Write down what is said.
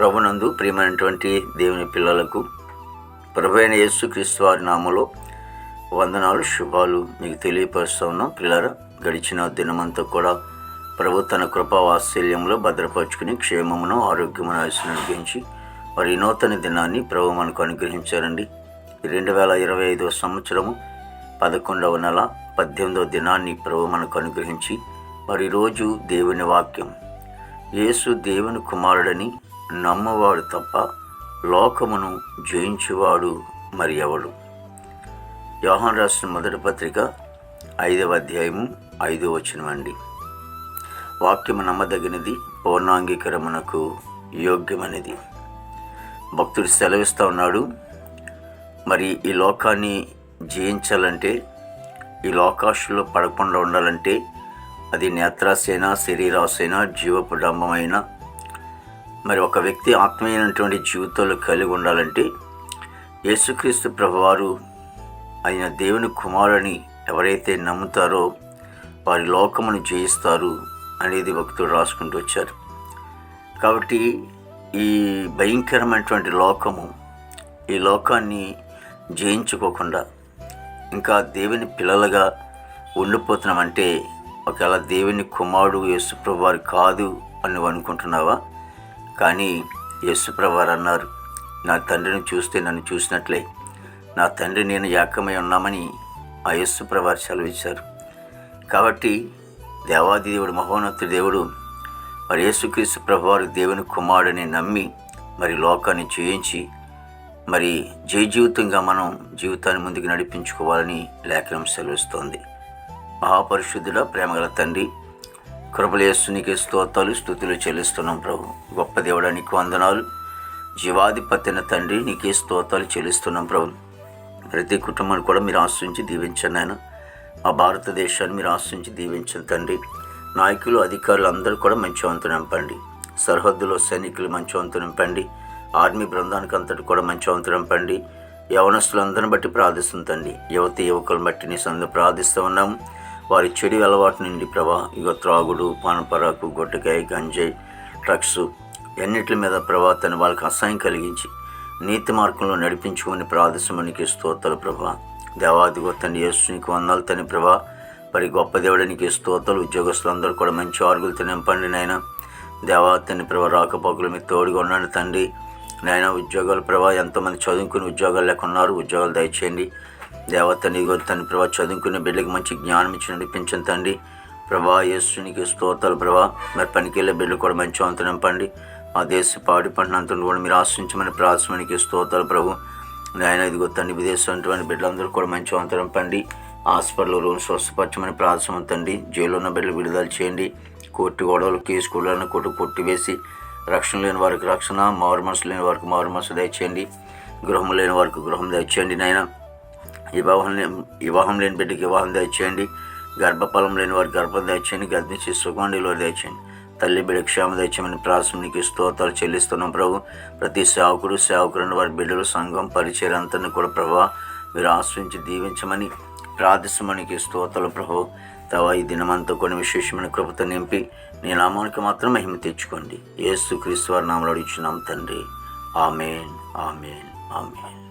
ప్రభునందు ప్రియమైనటువంటి దేవుని పిల్లలకు ప్రభు అయిన యేసు క్రీస్తు వారి నామలో వందనాలు శుభాలు మీకు తెలియపరుస్తూ ఉన్నాం. పిల్లల గడిచిన దినమంతా కూడా ప్రభు తన కృపా వాత్సల్యంలో భద్రపరుచుకుని క్షేమమును ఆరోగ్యమును అనుగ్రహించి మరి నూతన దినాన్ని ప్రభు మనకు అనుగ్రహించారండి. రెండు వేల ఇరవై ఐదవ సంవత్సరము పదకొండవ నెల పద్దెనిమిదవ దినాన్ని ప్రభు మనకు అనుగ్రహించి మరి రోజు దేవుని వాక్యం. యేసు దేవుని కుమారుడని నమ్మవాడు తప్ప లోకమును జయించువాడు మరి ఎవడు? యోహాన్ రాసిన మొదటి పత్రిక ఐదవ అధ్యాయము ఐదో వచనం అండి. వాక్యము నమ్మదగినది పూర్ణాంగీకరమునకు యోగ్యమనేది. భక్తుడు సెలవిస్తూ ఉన్నాడు మరి ఈ లోకాన్ని జయించాలంటే ఈ లోకాశుల్లో పడకుండా ఉండాలంటే అది నేత్రాసైన శరీరాసైన జీవపు డంబమైన మరి ఒక వ్యక్తి ఆత్మీయమైనటువంటి జీవితంలో కలిగి ఉండాలంటే యేసుక్రీస్తు ప్రభువారు ఆయన దేవుని కుమారుని ఎవరైతే నమ్ముతారో వారి లోకమును జయిస్తారు అనేది భక్తుడు రాసుకుంటూ వచ్చారు. కాబట్టి ఈ భయంకరమైనటువంటి లోకము ఈ లోకాన్ని జయించుకోకుండా ఇంకా దేవుని పిల్లలుగా ఉండిపోతున్నామంటే ఒకవేళ దేవుని కుమారుడు యేసుప్రభు వారు కాదు అని అనుకుంటున్నావా? కానీ యశుప్రవారు అన్నారు నా తండ్రిని చూస్తే నన్ను చూసినట్లే. నా తండ్రి నేను ఏకమై ఉన్నామని ఆ యశుప్రవారు సెలవిచ్చారు. కాబట్టి దేవాది దేవుడు మహోన్నతుడు దేవుడు మరి యేసుక్రీస్తు ప్రభువారు దేవుని కుమారుడిని నమ్మి మరి లోకాన్ని జయించి మరి జయజీవితంగా మనం జీవితాన్ని ముందుకు నడిపించుకోవాలని లేఖనం సెలవిస్తోంది. మహాపరిశుద్ధుడ ప్రేమగల తండ్రి కృపలేస్తునికి స్తోత్రాలు స్థుతులు చెల్లిస్తున్నాం ప్రభు. గొప్ప దేవుడా నీకు వందనాలు. జీవాధిపతిన తండ్రి నీకే స్తోత్రాలు చెల్లిస్తున్నాం ప్రభు. ప్రతి కుటుంబాన్ని కూడా మీరు ఆశ్రయించి దీవించండి ఆయన మా భారతదేశాన్ని మీరు ఆశ్రయించి దీవించండి తండ్రి. నాయకులు అధికారులు అందరూ కూడా మంచి వంతు నింపండి. సరిహద్దులో సైనికులు మంచి వంతు నింపండి. ఆర్మీ బృందానికి అంతటి కూడా మంచి వంతు నింపండి. యవనస్తులందరిని బట్టి ప్రార్థిస్తుందండి యువతి యువకులను బట్టి నీ సందు ప్రార్థిస్తూ ఉన్నాము వారి చెడు అలవాటు నుండి ప్రభా ఇక త్రాగుడు పానపరాకు గొట్టకాయ గంజాయి డ్రగ్స్ ఎన్నిటి మీద ప్రభా తను వాళ్ళకి అసహాయం కలిగించి నీతి మార్గంలో నడిపించుకుని ప్రార్థించమనికి స్తోత్రాలు ప్రభా. దేవాదిగో తండ్రి యేసునికి వందాలు తని ప్రభా. మరి గొప్ప దేవుడానికి స్తోత్రాలు ఉద్యోగస్తులందరూ కూడా మంచి ఆరుగులతో నింపండి నాయన. దేవా తండ్రి ప్రభా రాకపోకలు మీకు తోడుగా ఉన్నాను తండ్రి. నాయన ఉద్యోగాలు ప్రభా ఎంతోమంది చదువుకుని ఉద్యోగాలు లేకున్నారు ఉద్యోగాలు దయచేయండి. దేవతని తండ్రి ప్రభా చదువుకునే బిడ్డకి మంచి జ్ఞానం ఇచ్చి నడిపించండి తండ్రి. ప్రభా యేసునికి స్తోత్రాలు ప్రభా. మరి పనికెళ్ళే బిడ్డలు కూడా మంచి వంతు నింపండి మా దేశ పాడి పంటనంతను కూడా మీరు ఆశ్రయించమని ప్రార్థనకి స్తోత్రాలు ప్రభు. నాయన ఇదిగో తండ్రి విదేశం బిడ్డలందరూ కూడా మంచి వంతు నింపండి హాస్పిటల్ రూమ్ స్వస్థపరచమని ప్రార్థన తండ్రి. జైలు ఉన్న బిడ్డలు విడుదల చేయండి. కోర్టు గొడవలు కేసు కూడాలను కొట్టు కొట్టివేసి రక్షణ లేని వారికి రక్షణ మారు మనసు లేని వారికి మారు మనసు దయచేయండి. గృహం లేని వారికి గృహం దయచేయండి నాయనా. వివాహం లేని వివాహం లేని బిడ్డకి వివాహం దయచేయండి. గర్భఫలం లేని వారికి గర్భం దయచేయండి. గర్భించి సుఖండిలో దయచేయండి. తల్లి బిడ్డ క్షేమ దయచేయమని ప్రాసనికి స్తోత్రాలు చెల్లిస్తున్నాం ప్రభు. ప్రతి సేవకుడు సేవకులను వారి బిడ్డలు సంఘం పరిచయంతని కూడా ప్రభావ మీరు ఆశ్రయించి దీవించమని ప్రార్థిస్తామనికి స్తోత్రాలు ప్రభు. తవ ఈ దినమంతా కొన్ని విశేషమైన కృపతో నింపి నీ నామానికి మాత్రం మహిమ తెచ్చుకోండి. ఏసు క్రీస్తు వారి నామలు అడిచున్నాం తండ్రి. ఆమెన్ ఆమెన్ ఆమెన్.